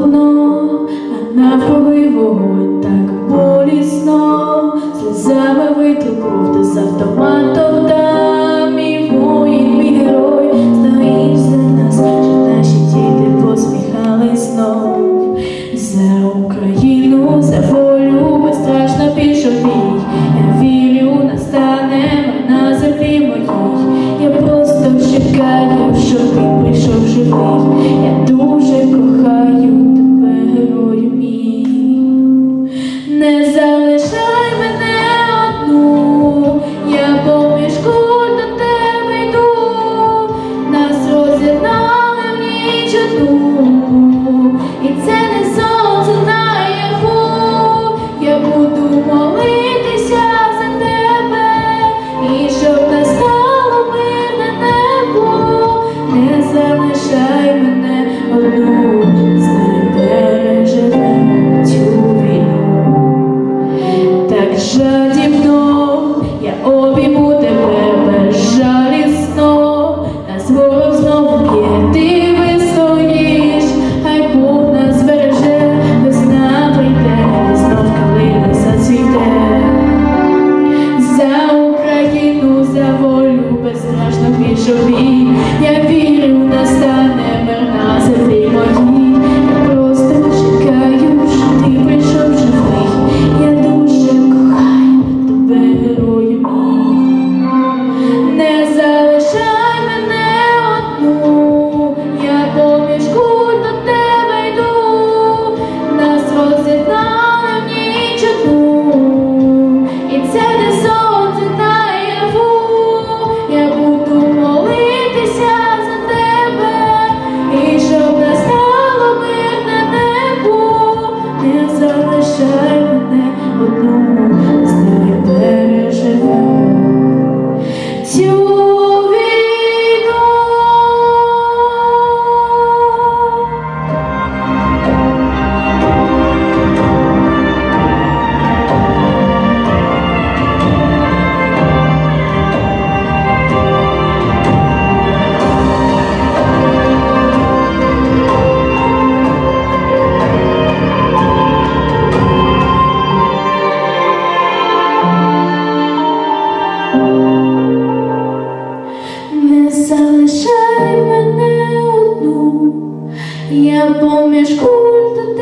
холодно, а навкруги вогонь так болісно, сльозами витоков ти з автоматом там і воїн, мій герой, стоїш за нас, що наші діти посміхали знов за Україну, за волю безстрашно пішов бій. Я вірю, настане на землі моїй. Я просто чекаю, щоб ти прийшов живий. Залишай мене одну, з нею я поміж куль